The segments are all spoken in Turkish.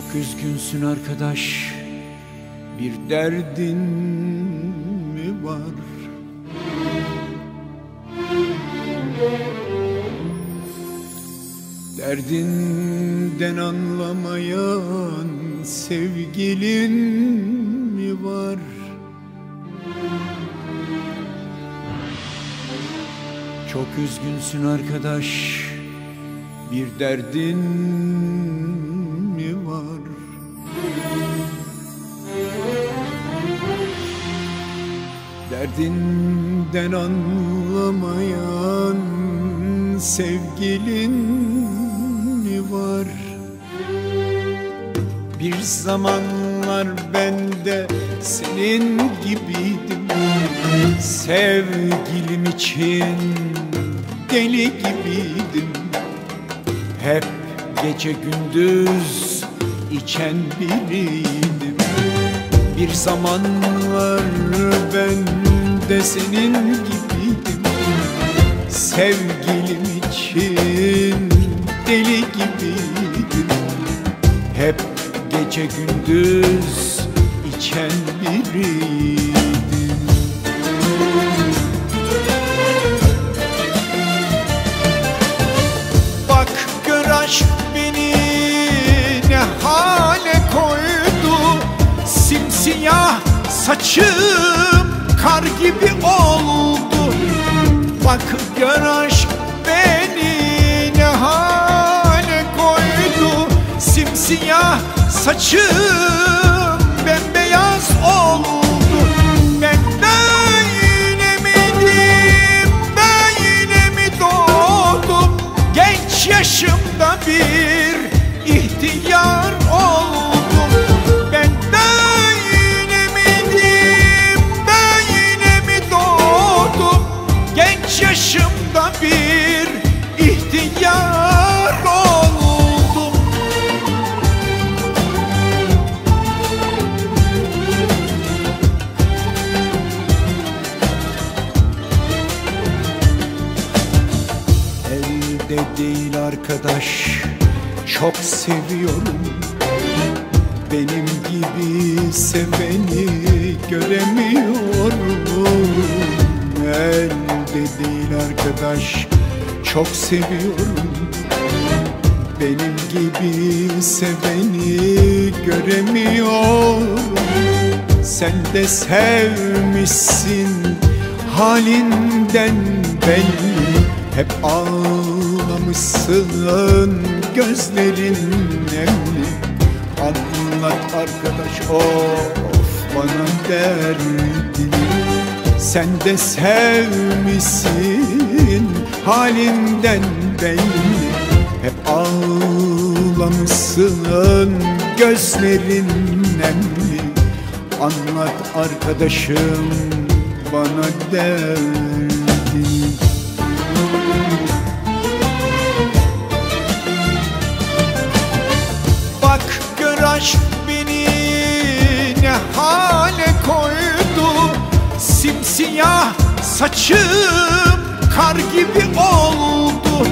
Çok üzgünsün arkadaş Bir derdin mi var? Derdinden anlamayan sevgilin mi var? Çok üzgünsün arkadaş Bir derdin Derdinden anlamayan sevgilin mi var? Bir zamanlar ben de senin gibiydim. Sevgilim için deli gibiydim. Hep gece gündüz içen biriydim. Bir zamanlar ben de senin gibiydim Sevgilim için deli gibiydim Hep gece gündüz içen biriydim. Bak gör aşk beni ne hale koydu. Simsiyah saçım gör aşk beni ne hale koydu. Simsiyah saçım ihtiyar oldum. Elde değil arkadaş Çok seviyorum. Benim gibi seveni göremiyorum. Elde değil arkadaş Çok seviyorum. Benim gibi seveni göremiyorum. Sen de sevmişsin halinden belli. Hep ağlamışsın gözlerin nemli. Anlat arkadaş of bana derdini. Sen de sevmişsin halinden belli. Hep ağlamışsın gözlerin nemli. Anlat arkadaşım bana derdini. Bak gör aşk beni ne hale koydu. Simsiyah saçım kar gibi oldu.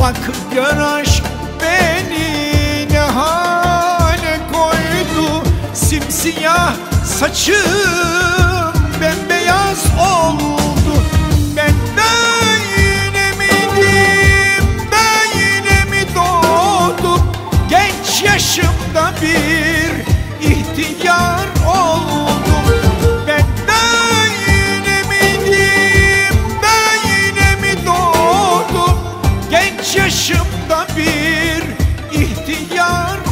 Bak gör aşk beni ne hale koydu. Simsiyah saçım da bir ihtiyar